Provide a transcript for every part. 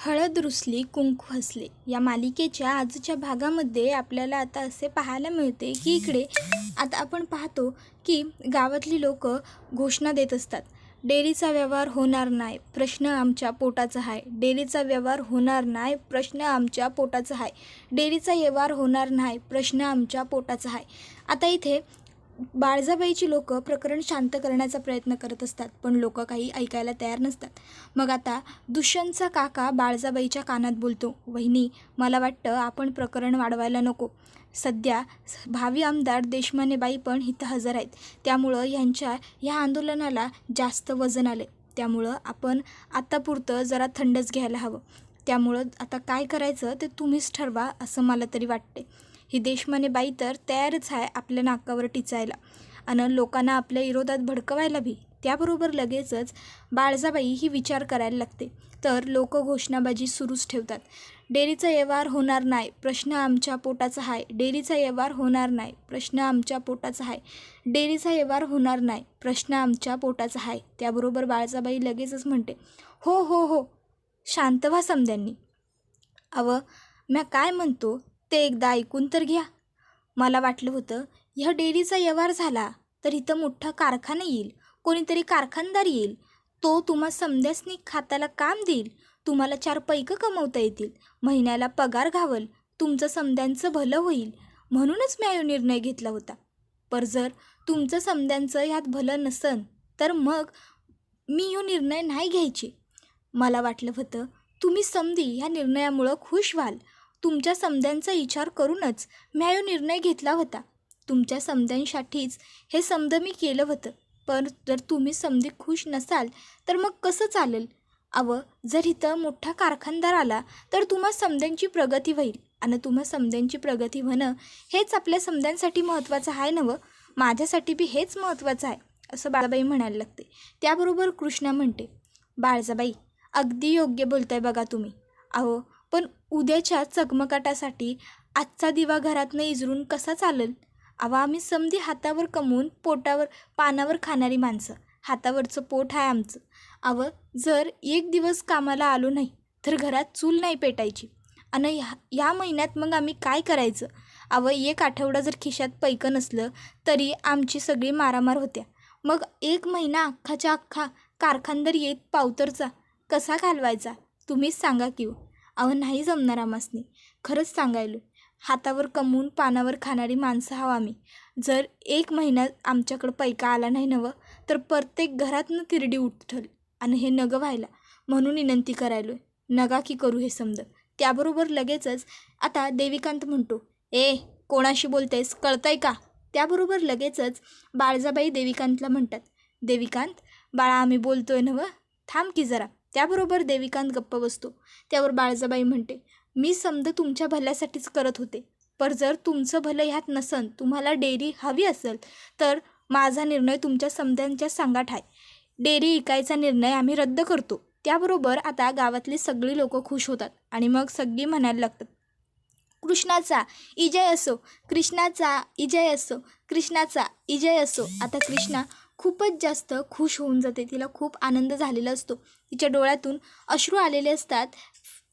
हळद रुसली कुंकू हसले. या मालिकेच्या आजच्या भागामध्ये आपल्याला आता असे पाहायला मिळते की इकडे आता आपण पाहतो की गावातली लोक घोषणा देत असतात. डेअरीचा व्यवहार होणार नाही प्रश्न आमच्या पोटाचा आहे. डेअरीचा व्यवहार होणार नाही प्रश्न आमच्या पोटाचा आहे. डेअरीचा व्यवहार होणार नाही प्रश्न आमच्या पोटाचा आहे. आता इथे बाळजाबाईची लोक प्रकरण शांत करण्याचा प्रयत्न करत असतात पण लोक काही ऐकायला तयार नसतात. मग आता दुष्यंतचा काका बाळजाबाईच्या कानात बोलतो वहिनी मला वाटतं आपण प्रकरण वाढवायला नको. सध्या भावी आमदार देशमानेबाई पण इथं हजर आहेत. त्यामुळं ह्यांच्या ह्या आंदोलनाला जास्त वजन आले त्यामुळं आपण आत्तापुरतं जरा थंडच घ्यायला हवं. त्यामुळं आता काय करायचं ते तुम्हीच ठरवा असं मला तरी वाटते ही देशमाने बाई तर तयारच आहे आपल्या नाकावर टिचायला. आणि लोकांना आपल्या विरोधात भडकवायला बी. त्याबरोबर लगेचच बाळजाबाई ही विचार करायला लागते. तर लोक घोषणाबाजी सुरूच ठेवतात. डेअरीचा व्यवहार होणार नाही. प्रश्न आमच्या पोटाचा आहे डेअरीचा व्यवहार होणार नाही. प्रश्न आमच्या पोटाचा आहे डेअरीचा व्यवहार होणार नाही. प्रश्न आमच्या पोटाचा आहे त्याबरोबर बाळजाबाई लगेचच म्हणते हो हो हो. शांत व्हा समद्यांनी. अव म्या काय म्हणतो? ते एकदा ऐकून तर घ्या. मला वाटलं होतं ह्या डेअरीचा व्यवहार झाला तर इथं मोठा कारखाना येईल कोणीतरी कारखानदार येईल. तो तुम्हा समद्यासनी खाताला काम देईल. तुम्हाला चार पैकं कमवता येतील. महिन्याला पगार घावल तुमचं समद्यांचं भलं होईल म्हणूनच मी हा निर्णय घेतला होता. पर जर तुमचं समद्यांचं ह्यात भलं नसन तर मग मी ह्यो निर्णय नाही घ्यायचे. मला वाटलं होतं तुम्ही समधी ह्या निर्णयामुळं खुश व्हाल. तुमच्या समद्यांचा विचार करूनच मी हा निर्णय घेतला होता. तुमच्या समद्यांसाठीच हे समद मी केलं होतं. पण जर तुम्ही समधी खुश नसाल तर मग कसं चालेल? अव जर इथं मोठा कारखानदार आला तर तुम्हा समद्यांची प्रगती होईल. आणि तुम्हा समद्यांची प्रगती होणं हेच आपल्या समद्यांसाठी महत्त्वाचं आहे नवं? माझ्यासाठी बी हेच महत्त्वाचं आहे असं बाळाबाई म्हणायला लागते. त्याबरोबर कृष्णा म्हणते बाळजाबाई अगदी योग्य बोलताय बघा तुम्ही. अहो पण उद्याच्या चगमकाटासाठी आजचा दिवा घरातनं इजरून कसा चालेल? अवा आम्ही समधी हातावर कमवून पोटावर पानावर खाणारी माणसं. हातावरचं पोट आहे आमचं. अव जर एक दिवस कामाला आलो नाही तर घरात चूल नाही पेटायची. आणि ह्या या महिन्यात मग आम्ही काय करायचं? अव एक आठवडा जर खिशात पैकं नसलं तरी आमची सगळी मारामार होत्या. मग एक महिना अख्खाच्या अख्खा कारखानदार येत पावतरचा. कसा घालवायचा? तुम्हीच सांगा की हो. अहो नाही जमणार आमासनी खरंच सांगायलो. हातावर कमवून पानावर खाणारी माणसं हवं आम्ही. जर एक महिना आमच्याकडं पैका आला नाही नवं तर प्रत्येक घरातनं तिरडी उठल आणि हे नग व्हायला म्हणून विनंती करायलो नगा की करू हे समज. त्याबरोबर लगेचच आता देविकांत म्हणतो ए कोणाशी बोलतेस? कळतंय का? त्याबरोबर लगेचच बाळजाबाई देविकांतला म्हणतात देविकांत बाळा आम्ही बोलतोय नवं थांब की जरा. त्याबरोबर देविकांत गप्प बसतो. त्यावर बाळजाबाई म्हणते मी समज तुमच्या भल्यासाठीच करत होते पर जर तुमचं भलं ह्यात नसन तुम्हाला डेअरी हवी असेल तर माझा निर्णय तुमच्या समद्यांच्या सांगाट आहे. डेअरी इकायचा निर्णय आम्ही रद्द करतो. त्याबरोबर आता गावातली सगळी लोक खुश होतात आणि मग सगळी म्हणायला लागतात कृष्णाचा इजय असो कृष्णाचा इजय असो कृष्णाचा इजय असो आता कृष्णा खूपच जास्त खुश होऊन जाते. तिला खूप आनंद झालेला असतो. तिच्या डोळ्यातून अश्रू आलेले असतात.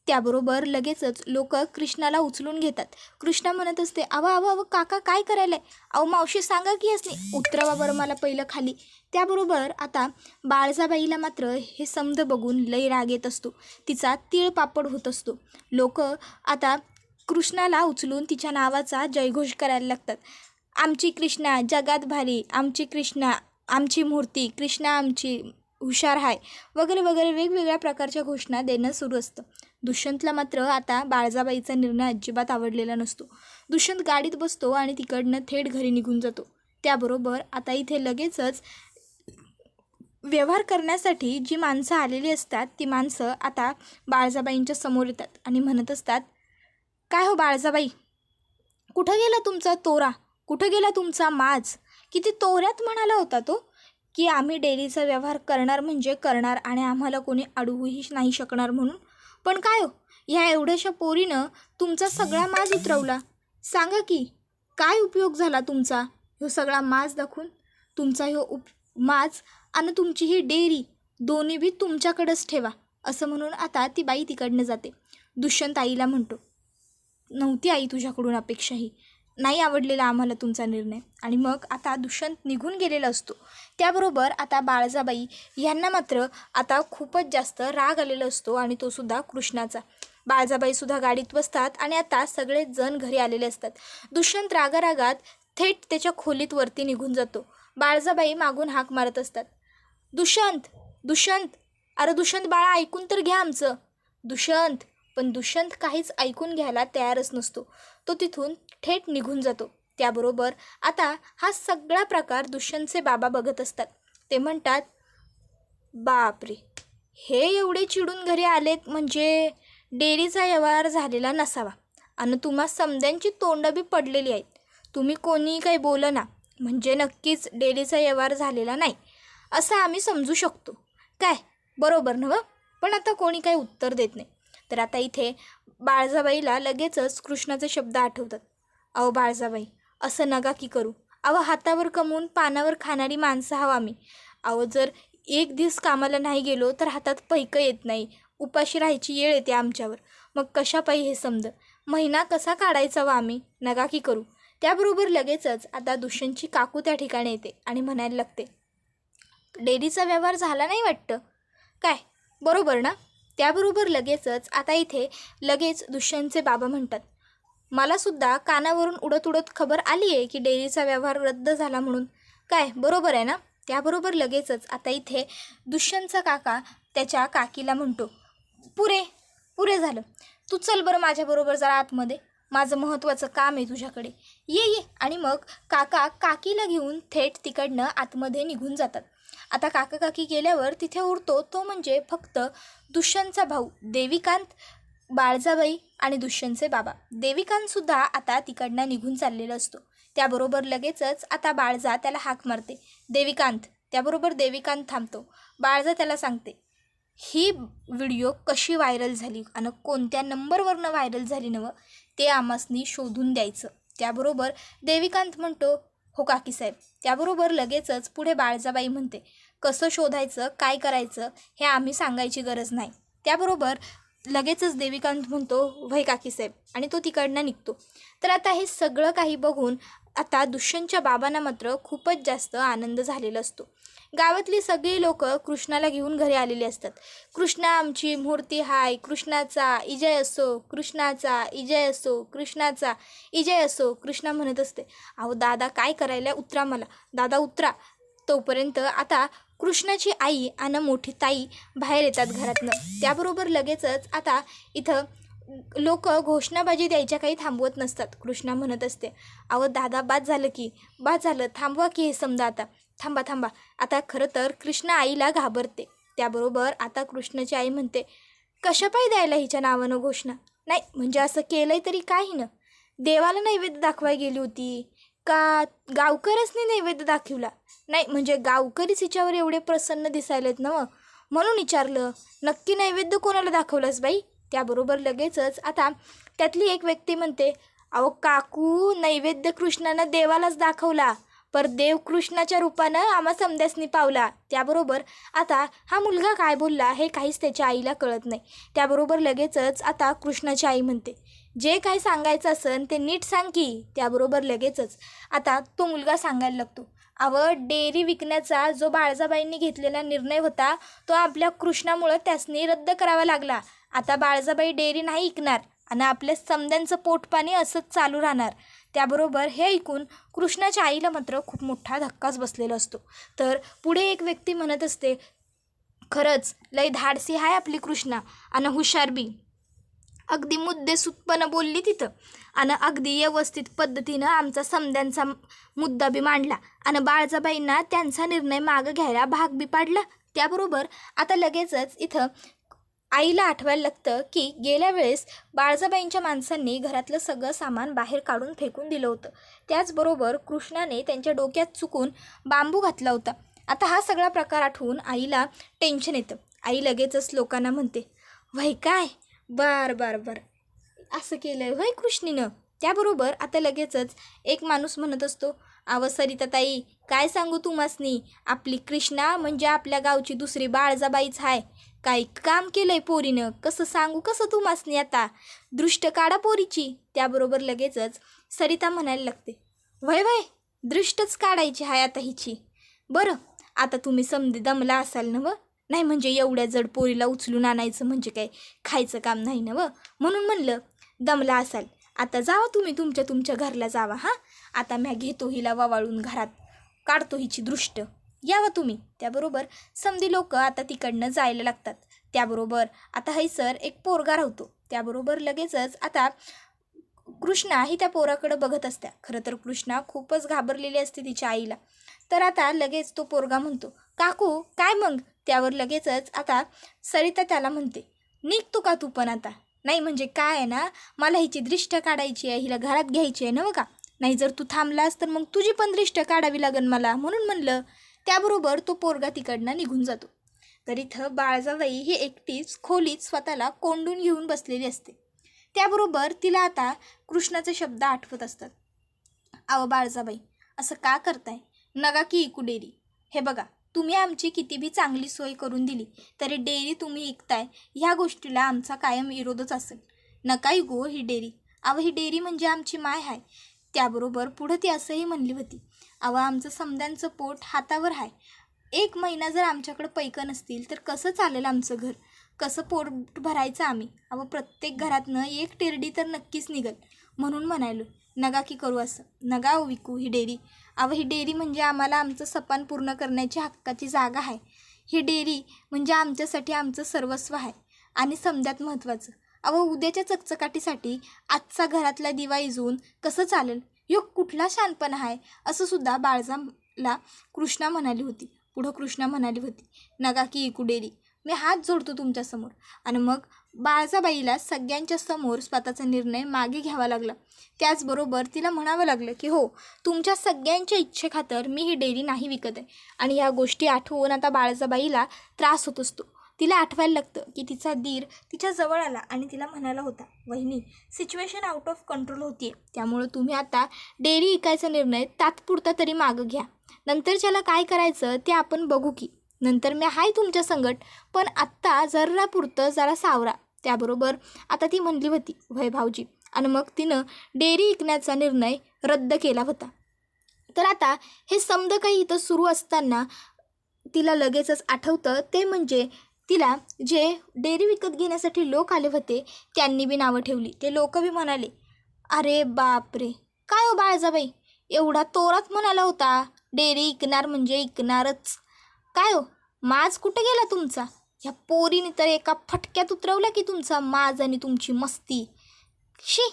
त्याबरोबर लगेचच लोक कृष्णाला उचलून घेतात. कृष्णा म्हणत असते अवा अवा अव काका काय करायलाय? अहो मावशी सांगा की असणे उतरवा बरं मला पहिलं खाली. त्याबरोबर आता बाळजाबाईला मात्र हे समज बघून लय राग येत असतो. तिचा तीळ पापड होत असतो. लोक आता कृष्णाला उचलून तिच्या नावाचा जयघोष करायला लागतात. आमची कृष्णा जगात भारी. आमची कृष्णा आमची मूर्ती कृष्णा आमची हुशार आहे वगैरे वगैरे वेगवेगळ्या प्रकारच्या घोषणा देणं सुरू असतं. दुष्यंतला मात्र आता बाळजाबाईचा निर्णय अजिबात आवडलेला नसतो. दुष्यंत गाडीत बसतो आणि तिकडनं थेट घरी निघून जातो. त्याबरोबर आता इथे लगेचच व्यवहार करण्यासाठी जी माणसं आलेली असतात ती माणसं आता बाळजाबाईंच्या समोर येतात आणि म्हणत असतात काय हो बाळजाबाई? कुठं गेला तुमचा तोरा? कुठं गेला तुमचा माज? किती तोऱ्यात म्हणाला होता तो की आम्ही डेअरीचा व्यवहार करणार म्हणजे करणार आणि आम्हाला कोणी अडवूही नाही शकणार म्हणून. पण काय हो ह्या एवढ्याशा पोरीनं तुमचा सगळा माज उतरवला. सांगा की काय उपयोग झाला तुमचा ह्यो सगळा माज दाखवून? तुमचा ह्यो उप माज आणि तुमची ही डेअरी दोन्ही बी तुमच्याकडंच ठेवा असं म्हणून आता ती बाई तिकडनं जाते. दुष्यंत आईला म्हणतो नव्हती आई तुझ्याकडून अपेक्षाही नाही आवडलेला आम्हाला तुमचा निर्णय. आणि मग आता दुष्यंत निघून गेलेला असतो. त्याबरोबर आता बाळजाबाई यांना मात्र आता खूपच जास्त राग आलेला असतो आणि तो सुद्धा कृष्णाचा. बाळजाबाईसुद्धा गाडीत बसतात आणि आता सगळेच जण घरी आलेले असतात. दुष्यंत रागारागात थेट त्याच्या खोलीत वरती निघून जातो. बाळजाबाई मागून हाक मारत असतात. दुष्यंत दुष्यंत अरे दुष्यंत बाळा ऐकून तर घ्या आमचं. दुष्यंत पण दुष्यंत काहीच ऐकून घ्यायला तयारच नसतो. तो तिथून थेट निघून जातो. त्याबरोबर आता हा सगळा प्रकार दुष्यंतचे बाबा बघत असतात. ते म्हणतात बापरे! हे एवढे चिडून घरी आलेत म्हणजे डेअरीचा व्यवहार झालेला नसावा. आणि तुम्हा समद्यांची तोंड बी पडलेली आहेत. तुम्ही कोणी काही बोलं ना म्हणजे नक्कीच डेअरीचा व्यवहार झालेला नाही. असं आम्ही समजू शकतो. काय? बरोबर ना पण आता कोणी काही उत्तर देत नाही. तर आता इथे बाळजाबाईला लगेचच कृष्णाचे शब्द आठवतात. अहो बाळजाबाई असं नका की करू. अहो हातावर कमवून पानावर खाणारी माणसं हवं आम्ही. अहो जर एक दिवस कामाला नाही गेलो तर हातात पैकं येत नाही. उपाशी राहायची येळ येते आमच्यावर. मग कशा पायी हे समज? महिना कसा काढायचा वा आम्ही? नका की करू. त्याबरोबर लगेचच आता दुष्यंतची काकू त्या ठिकाणी येते आणि म्हणायला लागते डेअरीचा व्यवहार झाला नाही वाटतं? काय? बरोबर ना? त्याबरोबर लगेचच आता इथे लगेच दुष्यंतचे बाबा म्हणतात. मला सुद्धा कानावरून उडत उडत खबर आली आहे की डेअरीचा व्यवहार रद्द झाला म्हणून. काय बरोबर आहे ना? त्याबरोबर लगेचच आता इथे दुष्यंतचा काका त्याच्या काकीला म्हणतो पुरे पुरे झालं. तू चल बरं माझ्याबरोबर जरा आतमध्ये. माझं महत्त्वाचं काम आहे तुझ्याकडे. ये ये. आणि मग काका काकीला घेऊन थेट तिकडनं आतमध्ये निघून जातात. आता काका काकी गेल्यावर तिथे उरतो तो म्हणजे फक्त दुष्यंतचा भाऊ देविकांत बाळजाबाई आणि दुष्यंतचे बाबा. देविकांतसुद्धा आता तिकडनं निघून चाललेला असतो. त्याबरोबर लगेचच आता बाळजा त्याला हाक मारते. देविकांत त्याबरोबर देविकांत थांबतो. बाळजा त्याला सांगते ही व्हिडिओ कशी व्हायरल झाली आणि कोणत्या नंबरवरनं व्हायरल झाली नवं ते आमासनी शोधून द्यायचं. त्याबरोबर देविकांत म्हणतो हो काकीसाहेब त्याबरोबर लगेचच पुढे बाळजाबाई म्हणते कसं शोधायचं काय करायचं हे आम्ही सांगायची गरज नाही. त्याबरोबर लगेचच देविकांत म्हणतो वय काकीसाहेब आणि तो तिकडनं निघतो. तर आता हे सगळं काही बघून आता दुष्यंतच्या बाबांना मात्र खूपच जास्त आनंद झालेला असतो. गावातली सगळी लोक कृष्णाला घेऊन घरी आलेली असतात. कृष्णा आमची मूर्ती हाय कृष्णाचा इजय असो कृष्णाचा इजय असो कृष्णाचा इजय असो कृष्णा म्हणत असते अहो दादा काय करायला? उतरा मला. दादा उतरा. तोपर्यंत आता कृष्णाची आई आणि मोठी ताई बाहेर येतात घरातनं. त्याबरोबर लगेचच आता इथं लोक घोषणाबाजी द्यायच्या काही थांबवत नसतात. कृष्णा म्हणत असते अहो दादा बाद झालं की बाद झालं. थांबवा की हे समजा आता. थांबा थांबा. आता खरं तर कृष्ण आईला घाबरते. त्याबरोबर आता कृष्णाची आई म्हणते कशा पाय द्यायला हिच्या नावानं घोषणा? नाही म्हणजे असं केलंय तरी काही ना देवाला नैवेद्य दाखवाय गेली होती. का गावकऱ्यासनी नैवेद्य दाखवला? नाही म्हणजे गावकरीच हिच्यावर एवढे प्रसन्न दिसायलेत ना म्हणून विचारलं नक्की नैवेद्य कोणाला दाखवलंस बाई? त्याबरोबर लगेचच आता त्यातली एक व्यक्ती म्हणते अहो काकू नैवेद्य कृष्णानं देवालाच दाखवला. पर देव कृष्णाच्या रूपानं आम्हा समद्यासनी पावला. त्याबरोबर आता हा मुलगा काय बोलला हे काहीच त्याच्या आईला कळत नाही. त्याबरोबर लगेचच आता कृष्णाची आई म्हणते जे काय सांगायचं असन ते नीट सांग की. त्याबरोबर लगेचच आता तो मुलगा सांगायला लागतो अव डेअरी विकण्याचा जो बाळजाबाईंनी घेतलेला निर्णय होता तो आपल्या कृष्णामुळं त्यासनी रद्द करावा लागला. आता बाळजाबाई डेअरी नाही विकणार आणि आपल्या समद्यांचं पोटपाणी असंच चालू राहणार. त्याबरोबर हे ऐकून कृष्णाच्या आईला मात्र खूप मोठा धक्काच बसलेला असतो. तर पुढे एक व्यक्ती म्हणत असते खरंच लय धाडसी आहे आपली कृष्णा. आणि हुशार बी. अगदी मुद्देसूदपणं बोलली तिथं. आणि अगदी व्यवस्थित पद्धतीनं आमचा समद्यांचा मुद्दा बी मांडला. आणि बाळजाबाईंना त्यांचा निर्णय मागं घ्यायला भाग बी पाडला. त्याबरोबर आता लगेचच इथं आईला आठवायला लागतं की गेल्या वेळेस बाळजाबाईंच्या माणसांनी घरातलं सगळं सामान बाहेर काढून फेकून दिलं होतं. त्याचबरोबर कृष्णाने त्यांच्या डोक्यात चुकून बांबू घातला होता. आता हा सगळा प्रकार आठवून आईला टेन्शन येतं. आई लगेचच लोकांना म्हणते वय काय? बर बर बर. असं केलं आहे वय कृष्णीनं? त्याबरोबर आता लगेचच एक माणूस म्हणत असतो अव सरिता ताई काय सांगू तुम्हासनी आपली कृष्णा म्हणजे आपल्या गावची दुसरी बाळजाबाईच आहे काय काम केलंय पोरीनं? कसं सांगू? कसं तू आता? दृष्ट काढा पोरीची. त्याबरोबर लगेचच सरिता म्हणायला लागते वय वय दृष्टच काढायची हाय आता हिची. बरं आता तुम्ही समजे दमला असाल ना व नाही म्हणजे एवढ्या जड पोरीला उचलून आणायचं म्हणजे काय? खायचं काम नाही ना व म्हणून म्हणलं दमला असाल. आता जावा तुम्ही तुमच्या तुमच्या घरला जावा हां? आता म्या घेतो हिला ववाळून घरात. काढतो हिची दृष्ट. यावं तुम्ही. त्याबरोबर समधी लोक आता तिकडनं जायला लागतात. त्याबरोबर आता हैसर एक पोरगा राहतो. त्याबरोबर लगेचच आता कृष्णा ही त्या पोराकडं बघत असत्या. खरं तर कृष्णा खूपच घाबरलेली असते तिच्या आईला. तर आता लगेच तो पोरगा म्हणतो काकू काय मग? त्यावर लगेचच आता सरिता त्याला म्हणते निघतो का तू पण आता? नाही म्हणजे काय आहे ना मला हिची दृष्ट काढायची आहे हिला घरात घ्यायची आहे ना का? नाही जर तू थांबलास तर मग तुझी पण दृष्ट काढावी लागेल मला. म्हणून म्हणलं त्याबरोबर तो पोरगा तिकडनं निघून जातो. तर इथं बाळजाबाई ही एकटीच खोलीत स्वतःला कोंडून घेऊन बसलेली असते. त्याबरोबर तिला आता कृष्णाचे शब्द आठवत असतात. अहो बाळजाबाई असं का करताय? नगा की इकू डेअरी. हे बघा तुम्ही आमची किती बी चांगली सोय करून दिली तरी डेअरी तुम्ही ऐकताय ह्या गोष्टीला आमचा कायम विरोधच असेल. नका इगो हो ही डेअरी. अव ही डेअरी म्हणजे आमची माय आहे त्याबरोबर पुढं ती असंही म्हणली होती. अव आमचं समद्यांचं पोट हातावर आहे. एक महिना जर आमच्याकडं पैकं नसतील तर कसं चालेल आमचं घर? कसं पोट भरायचं आम्ही? अव प्रत्येक घरातनं एक टेरडी तर नक्कीच निघल म्हणून म्हणायलो. नगा की करू असं? नगा विकू ही डेअरी. अव ही डेअरी म्हणजे आम्हाला आमचं सपान पूर्ण करण्याची हक्काची जागा आहे. ही डेअरी म्हणजे आमच्यासाठी आमचं सर्वस्व आहे आणि समजात महत्त्वाचं. अव उद्याच्या चकचकाटीसाठी आजचा घरातला दिवा इजवून कसं चालेल? योग कुठला शानपणा आहे? असं सुद्धा बाळजाला कृष्णा म्हणाली होती. पुढं कृष्णा म्हणाली होती नगा की इकू डेअरी मी हात जोडतो तुमच्यासमोर आणि मग बाळजाबाईला सगळ्यांच्या समोर स्वतःचा निर्णय मागे घ्यावा लागला. त्याचबरोबर तिला म्हणावं लागलं की हो तुमच्या सगळ्यांच्या इच्छेखातर मी ही डेअरी नाही विकत आहे. आणि ह्या गोष्टी आठवून आता बाळजाबाईला त्रास होत असतो. तिला आठवायला लागतं की तिचा दीर तिच्या जवळ आला आणि तिला म्हणाला होता वहिनी सिच्युएशन आउट ऑफ कंट्रोल होती आहे त्यामुळं तुम्ही आता डेअरी विकायचा निर्णय तात्पुरता तरी मागं घ्या. नंतर ज्याला काय करायचं ते आपण बघू की. नंतर मी हाय तुमच्या संगट पण आत्ता जरापुरतं जरा सावरा. त्याबरोबर आता ती म्हणली होती वैभावजी आणि मग तिनं डेअरी विकण्याचा निर्णय रद्द केला होता. तर आता हे समद काही इथं सुरू असताना तिला लगेचच आठवतं ते म्हणजे तिला जे डेअरी विकत घेण्यासाठी लोक आले होते त्यांनी बी नावं ठेवली. ते लोक बी म्हणाले अरे बापरे! काय हो बाळजाबाई एवढा तोरात म्हणाला होता डेअरी इकणार म्हणजे इकणारच. काय हो? माज कुठे गेला तुमचा? ह्या पोरीने तर एका फटक्यात उतरवला की तुमचा माज आणि तुमची मस्ती. शी!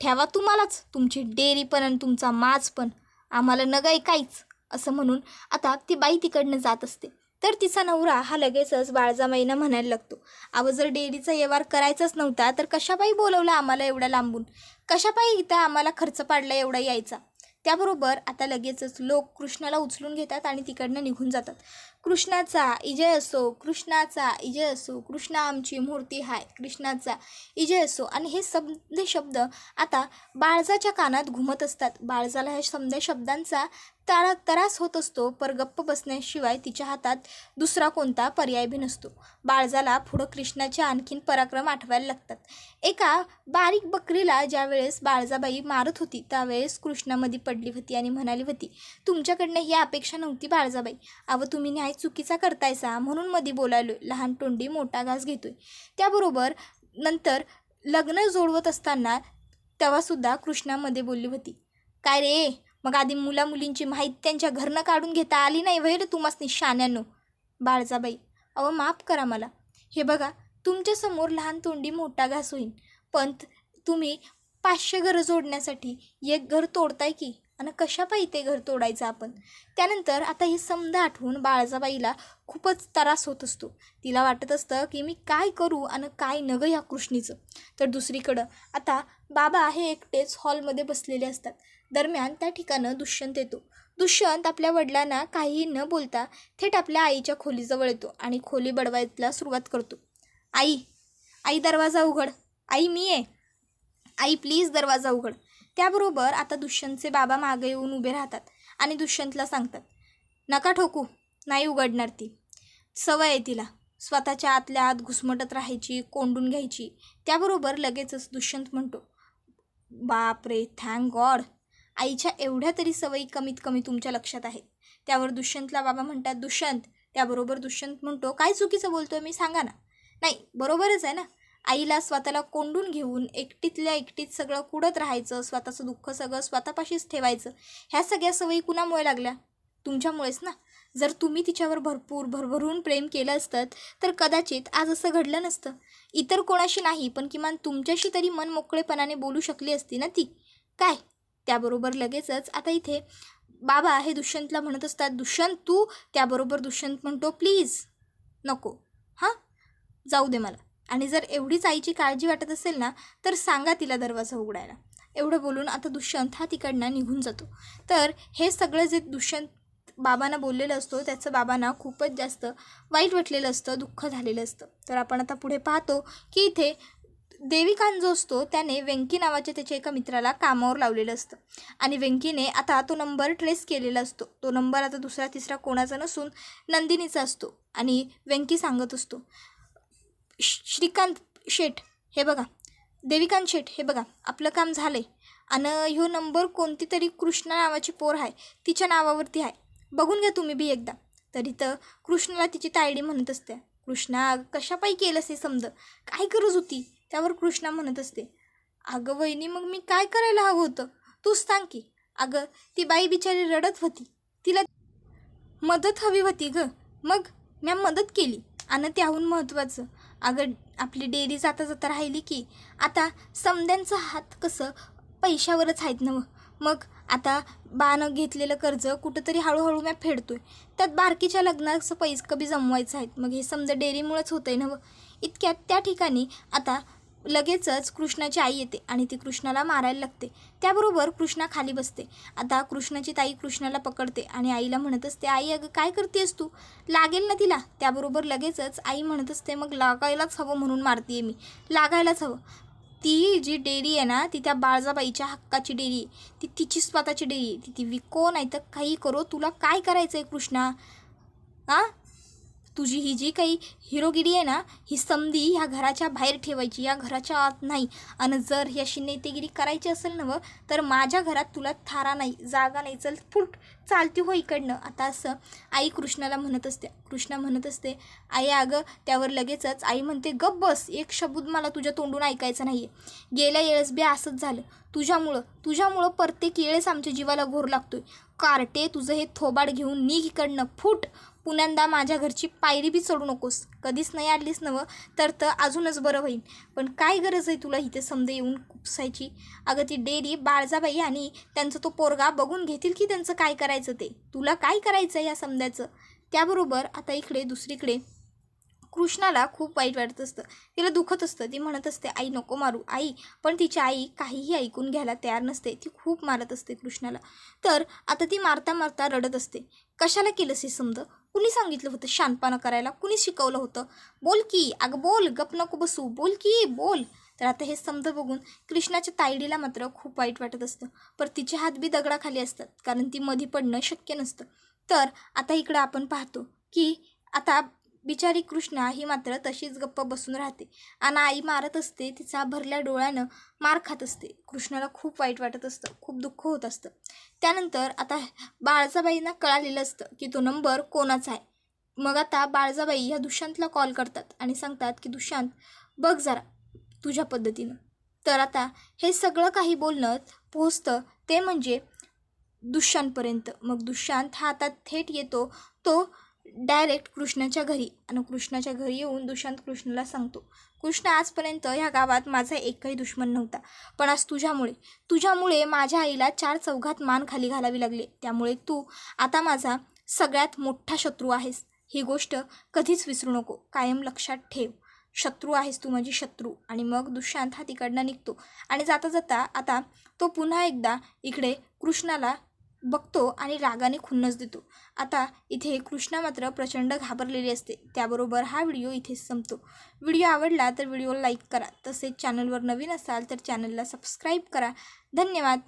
ठेवा तुम्हालाच तुमची डेअरी पण आणि तुमचा माज पण. आम्हाला नगाय काहीच. असं म्हणून आता ती बाई तिकडनं जात असते. तर तिचा नवरा हा लगेचच बाळजामाईनं म्हणायला लागतो अव जर डेअरीचा व्यवहार करायचाच नव्हता तर कशापायी बोलवलं आम्हाला एवढ्या लांबून? कशापायी इथं आम्हाला खर्च पाडला एवढा यायचा? त्याबरोबर आता लगेचच लोक कृष्णाला उचलून घेतात आणि तिकडनं निघून जातात. कृष्णाचा इजय असो कृष्णाचा इजय असो कृष्णा आमची मूर्ती हाय कृष्णाचा इजय असो. आणि हे समधे शब्द आता बाळजाच्या कानात घुमत असतात. बाळजाला ह्या समदे शब्दांचा तारा त्रास होत असतो पर गप्प बसण्याशिवाय तिच्या हातात दुसरा कोणता पर्याय बी नसतो. बाळजाला पुढं कृष्णाचे आणखीन पराक्रम आठवायला लागतात. एका बारीक बकरीला ज्यावेळेस बाळजाबाई मारत होती त्यावेळेस कृष्णामध्ये पडली होती आणि म्हणाली होती तुमच्याकडनं ही अपेक्षा नव्हती बाळजाबाई. अव तुम्ही न्याय चुकीचा करतायसा म्हणून मध्ये बोलायलो लहान तोंडी मोठा घास घेतोय. त्याबरोबर नंतर लग्न जोडवत असताना तेव्हासुद्धा कृष्णामध्ये बोलली होती. काय रे? मग आधी मुला मुलींची माहिती त्यांच्या घरनं काढून घेता आली नाही वैर तुम्हासनी शान्यानो? बाळजाबाई अहो माफ करा मला. हे बघा तुमच्यासमोर लहान तोंडी मोठा घास होईन. पण तुम्ही पाचशे घरं जोडण्यासाठी एक घर तोडताय की? आणि कशापायी ते घर तोडायचं आपण? त्यानंतर आता हे समजा आठवून बाळजाबाईला खूपच त्रास होत असतो. तिला वाटत असतं की मी काय करू आणि काय नगं ह्या कृष्णीचं? तर दुसरीकडं आता बाबा हे एकटेच हॉलमध्ये बसलेले असतात. दरम्यान त्या ठिकाणं दुष्यंत येतो. दुष्यंत आपल्या वडिलांना काहीही न बोलता थेट आपल्या आईच्या खोलीजवळ येतो आणि खोली बडवायला सुरुवात करतो. आई आई दरवाजा उघड. आई मी आहे. आई प्लीज दरवाजा उघड. त्याबरोबर आता दुष्यंतचे बाबा मागे येऊन उभे राहतात आणि दुष्यंतला सांगतात नका ठोकू नाही उघडणार ती. सवय आहे तिला. स्वतःच्या आतल्या आत घुसमटत राहायची कोंडून घ्यायची. त्याबरोबर लगेचच दुष्यंत म्हणतो बाप रे थँक गॉड आईच्या एवढ्या तरी सवयी कमीत कमी तुमच्या लक्षात आहेत. त्यावर दुष्यंतला बाबा म्हणतात दुष्यंत. त्याबरोबर दुष्यंत म्हणतो काय चुकीचं बोलतोय मी सांगा ना. नाही बरोबरच आहे ना. आईला स्वतःला कोंडून घेऊन एकटीतल्या एकटीत सगळं कुडत राहायचं स्वतःचं दुःख सगळं स्वतःपाशीच ठेवायचं. ह्या सगळ्या सवयी कुणामुळे लागल्या? तुमच्यामुळेच ना. जर तुम्ही तिच्यावर भरपूर भरभरून प्रेम केलं असतं तर कदाचित आज असं घडलं नसतं. इतर कोणाशी नाही पण किमान तुमच्याशी तरी मन मोकळेपणाने बोलू शकली असती ना ती? काय? त्याबरोबर लगेचच आता इथे बाबा हे दुष्यंतला म्हणत असतात दुष्यंत तू त्याबरोबर दुष्यंत म्हणतो प्लीज. नको. हां? जाऊ दे मला. आणि जर एवढीच आईची काळजी वाटत असेल ना तर सांगा तिला दरवाजा उघडायला. एवढं बोलून आता दुष्यंत हा तिकडनं निघून जातो. तर हे सगळं जे दुष्यंत बाबांना बोललेलं असतो त्याचं बाबांना खूपच जास्त वाईट वाटलेलं असतं दुःख झालेलं असतं. तर आपण आता पुढे पाहतो की इथे देविकांत जो असतो त्याने व्यंकी नावाच्या त्याच्या एका मित्राला कामावर लावलेलं असतं. आणि व्यंकीने आता तो नंबर ट्रेस केलेला असतो. तो नंबर आता दुसरा तिसरा कोणाचा नसून नंदिनीचा असतो. आणि व्यंकी सांगत असतो श- श्रीकांत शेठ हे बघा. देविकांत शेठ हे बघा. आपलं काम झालं आहे आणि ह्यो नंबर कोणती तरी कृष्णा नावाची पोर आहे. तिच्या नावावरती आहे. बघून घ्या तुम्ही बी एकदा. तरी तर कृष्णाला तिची तायडी म्हणत असते कृष्णा कशापायी केलंस हे समज? काय गरज होती? त्यावर कृष्णा म्हणत असते. अगं वहिनी मग मी काय करायला हवं होतं? तूच सांग की. अगं ती बाई बिचारी रडत होती. तिला मदत हवी होती ग. मग म्या मदत केली. आणि त्याहून महत्त्वाचं अगं आपली डेअरी जाता जाता राहिली की आता समद्यांचा हात कसं पैशावरच आहेत ना मग आता बानं घेतलेलं कर्ज कुठंतरी हळूहळू मी फेडतोय. त्यात बारकीच्या लग्नाचं पैस कमी जमवायचं आहेत. मग हे समजा डेअरीमुळेच होतं आहे ना इतक्यात त्या ठिकाणी आता लगेचच कृष्णाची आई येते आणि ती कृष्णाला मारायला लागते. त्याबरोबर कृष्णा खाली बसते. आता कृष्णाची ताई कृष्णाला पकडते आणि आईला म्हणत असते आई अगं काय करतेस तू? लागेल ना तिला? त्याबरोबर लगेचच आई म्हणत असते मग लागायलाच हवं म्हणून मारतीये मी. लागायलाच हवं. ती जी डेअरी आहे ना ती त्या बाळजाबाईच्या हक्काची डेअरी आहे. ती तिची स्वतःची डेअरी आहे. ती ती विको नाही तर काही करो. तुला काय करायचं आहे कृष्णा? आ? तुझी ही जी काही हिरोगिरी आहे ना ही समधी ह्या घराच्या बाहेर ठेवायची या घराच्या आत नाही. आणि जर ही अशी नेतेगिरी करायची असेल नवं तर माझ्या घरात तुला थारा नाही जागा नाही चल फुट चालती हो इकडनं. आता असं आई कृष्णाला म्हणत असते कृष्णा म्हणत असते आई अगं त्यावर लगेचच आई म्हणते गप बस एक शब्द मला तुझ्या तोंडून ऐकायचं नाही आहे गेल्या वेळेस बी असंच झालं. तुझ्यामुळं तुझ्यामुळं प्रत्येक वेळेस आमच्या जीवाला घोर लागतोय. कार्टे तुझं हे थोबाड घेऊन निघ इकडनं फुट. पुण्यांदा माझ्या घरची पायरी बी चढू नकोस. कधीच नाही आणलीस नवं तर तर अजूनच बरं होईल पण काय गरज आहे तुला इथे समजे येऊन कुपसायची अगं ती डेअरी बाळजाबाई आणि त्यांचं तो पोरगा बघून घेतील की त्यांचं काय करायचं ते? तुला काय करायचं या समद्याचं? त्याबरोबर आता इकडे दुसरीकडे कृष्णाला खूप वाईट वाटत असतं. तिला दुखत असतं. ती म्हणत असते आई नको मारू आई. पण तिची आई काहीही ऐकून घ्यायला तयार नसते. ती खूप मारत असते कृष्णाला. तर आता ती मारता मारता रडत असते. कशाला केलंस हे समजं कुणी सांगितलं होतं शानपानं करायला? कुणी शिकवलं होतं? बोल की. अगं बोल गप नको बसू. बोल की बोल. तर आता हे समज बघून कृष्णाच्या तायडीला मात्र खूप वाईट वाटत असतं. पर तिचे हात बी दगडाखाली असतात कारण ती मधी पडणं शक्य नसतं. तर आता इकडं आपण पाहतो की आता बिचारी कृष्णा ही मात्र तशीच गप्प बसून राहते. आणि आई मारत असते तिचा भरल्या डोळ्यानं मार खात असते. कृष्णाला खूप वाईट वाटत असतं खूप दुःख होत असतं. त्यानंतर आता बाळजाबाईंना कळालेलं असतं की तो नंबर कोणाचा आहे. मग आता बाळजाबाई ह्या दुष्यंतला कॉल करतात आणि सांगतात की दुष्यंत बघ जरा तुझ्या पद्धतीनं. तर आता हे सगळं काही बोलणं पोहोचतं ते म्हणजे दुष्यांतपर्यंत. मग दुष्यांत हा आता थेट येतो तो डायरेक्ट कृष्णाच्या घरी आणि कृष्णाच्या घरी येऊन दुष्यंत कृष्णाला सांगतो कृष्ण आजपर्यंत ह्या गावात माझा एकही दुश्मन नव्हता. पण आज तुझ्यामुळे तुझ्यामुळे माझ्या आईला चार चौघात मान खाली घालावी लागले. त्यामुळे तू आता माझा सगळ्यात मोठा शत्रू आहेस. ही गोष्ट कधीच विसरू नको. कायम लक्षात ठेव. शत्रू आहेस तू माझी शत्रू. आणि मग दुष्यंत हा तिकडनं निघतो. आणि जाता जाता आता तो पुन्हा एकदा इकडे कृष्णाला बघतो आणि रागाने खुन्नस देतो. आता इथे कृष्णा मात्र प्रचंड घाबरलेली असते. त्याबरोबर हा व्हिडिओ इथे संपतो. व्हिडिओ आवडला तर व्हिडिओ लाईक करा. तसेच चॅनलवर नवीन असाल तर चॅनलला सबस्क्राईब करा. धन्यवाद.